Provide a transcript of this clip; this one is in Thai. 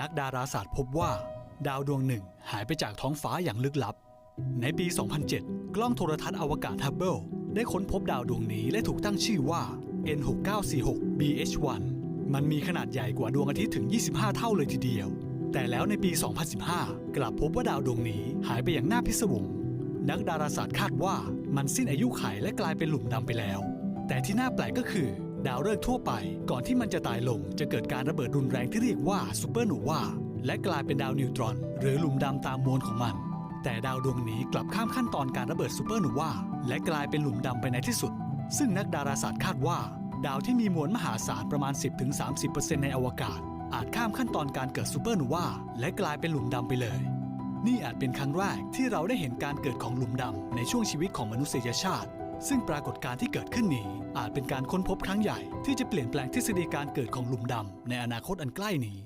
นักดาราศาสตร์พบว่า ดาวดวงหนึ่งหายไปจากท้องฟ้าอย่างลึกลับ ในปี 2007 กล้องโทรทัศน์อวกาศฮับเบิลได้ค้นพบดาวดวงนี้และถูกตั้งชื่อว่า N6946 BH1 มันมีขนาดใหญ่กว่าดวงอาทิตย์ถึง 25 เท่าเลยทีเดียว แต่แล้วในปี 2015 กลับพบว่าดาวดวงนี้หายไปอย่างน่าพิศวง นักดาราศาสตร์คาดว่ามันสิ้นอายุไขและกลายเป็นหลุมดำไปแล้ว แต่ที่น่าแปลกก็คือ ดาวฤกษ์ทั่วไป ก่อนที่มันจะตายลงจะเกิดการระเบิดรุนแรงที่เรียกว่าซูเปอร์โนวาและกลายเป็นดาวนิวตรอน หรือหลุมดำตามมวลของมัน แต่ดาวดวงนี้กลับข้ามขั้นตอนการระเบิดซูเปอร์โนวาและกลายเป็นหลุมดำไปในที่สุด ซึ่งนักดาราศาสตร์คาดว่า ดาวที่มีมวลมหาศาลประมาณ 10-30%ในอวกาศ อาจข้ามขั้นตอนการเกิดซูเปอร์โนวาและกลายเป็นหลุมดำไปเลย นี่อาจเป็นครั้งแรกที่เราได้เห็นการเกิดของหลุมดำในช่วงชีวิตของมนุษยชาติ ซึ่งปรากฏการณ์ที่เกิดขึ้นนี้อาจเป็นการค้นพบครั้งใหญ่ที่จะเปลี่ยนแปลงทฤษฎีการเกิดของหลุมดำในอนาคตอันใกล้นี้